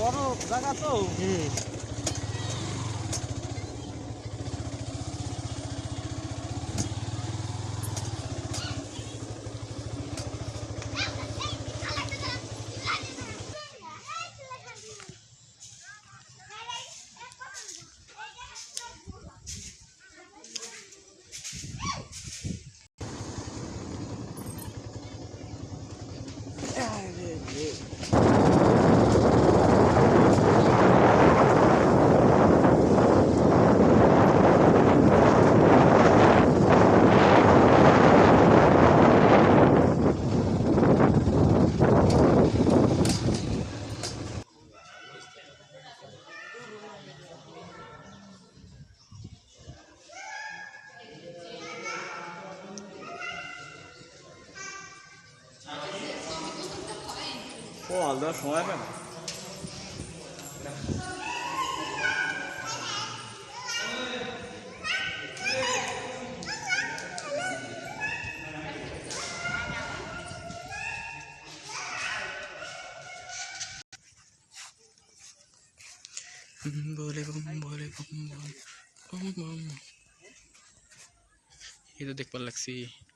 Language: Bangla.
বড় জায়গা তো হুম Yeah. बोले बम बोले बम बम बम ये तो देख पा लगसी